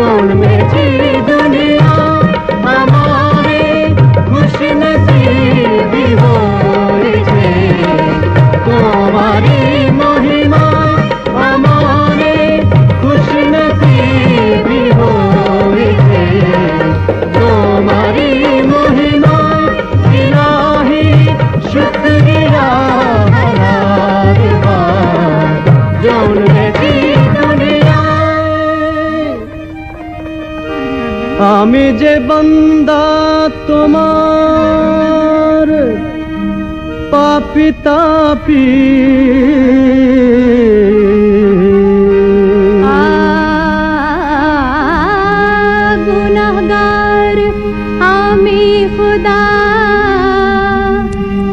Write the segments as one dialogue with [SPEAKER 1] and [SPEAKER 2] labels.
[SPEAKER 1] गोल में जी আমি যে বন্দা তোমার পাপি তাপি।
[SPEAKER 2] গুনাহগার আমি খুদা।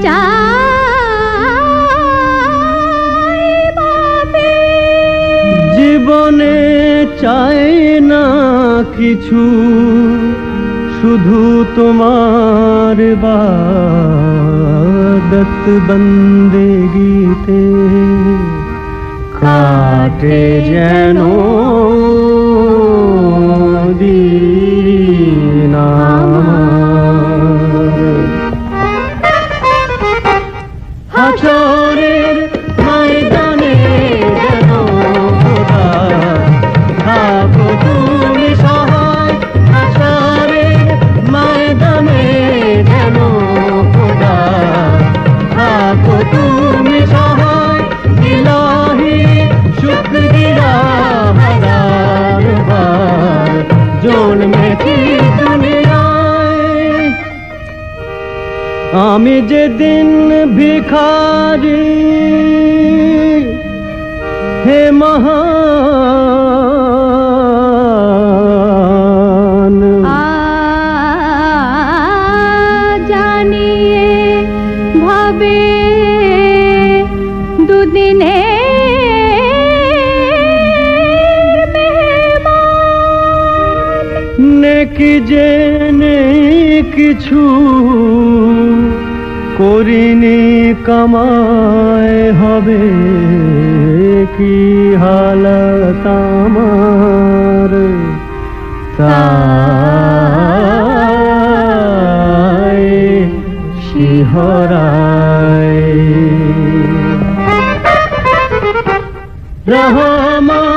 [SPEAKER 2] চাই
[SPEAKER 1] জীবনে চাই না কিছু শুধু তোমার বাদত বন্দে গীতে কাটে যেন দিন। আমি যেদিন ভিখারি হে
[SPEAKER 2] দুদিনে
[SPEAKER 1] নেকি জেনে কিছু করিনি কামায় হবে কি হালত আমার? তাই শিহরায়। রহমান